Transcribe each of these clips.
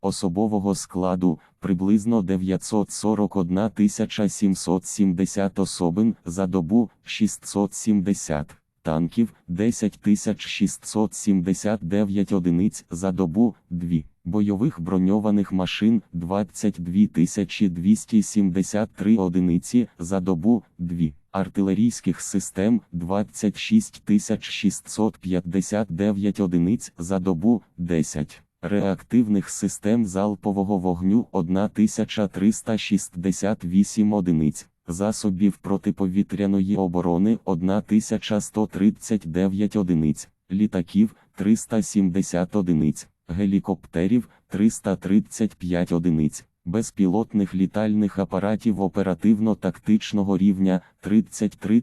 особового складу приблизно 941 770 особин за добу 670 танків 10 679 одиниць за добу 2, бойових броньованих машин 22 273 одиниці за добу 2, артилерійських систем 26 659 одиниць за добу 10. Реактивних систем залпового вогню 1368 одиниць, засобів протиповітряної оборони 1139 одиниць, літаків 370 одиниць, гелікоптерів 335 одиниць, безпілотних літальних апаратів оперативно-тактичного рівня 33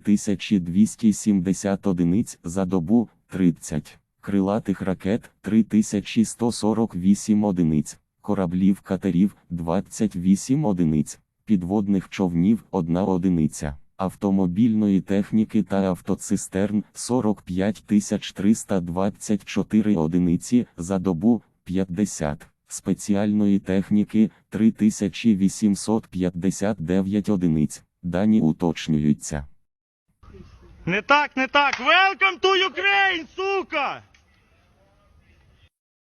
270 одиниць за добу 30 крилатих ракет 3148 одиниць, кораблів катерів 28 одиниць, підводних човнів 1 одиниця, автомобільної техніки та автоцистерн 45 324 одиниці за добу 50. Спеціальної техніки 3859 одиниць. Дані уточнюються. Не так, не так. Welcome to Ukraine, сука!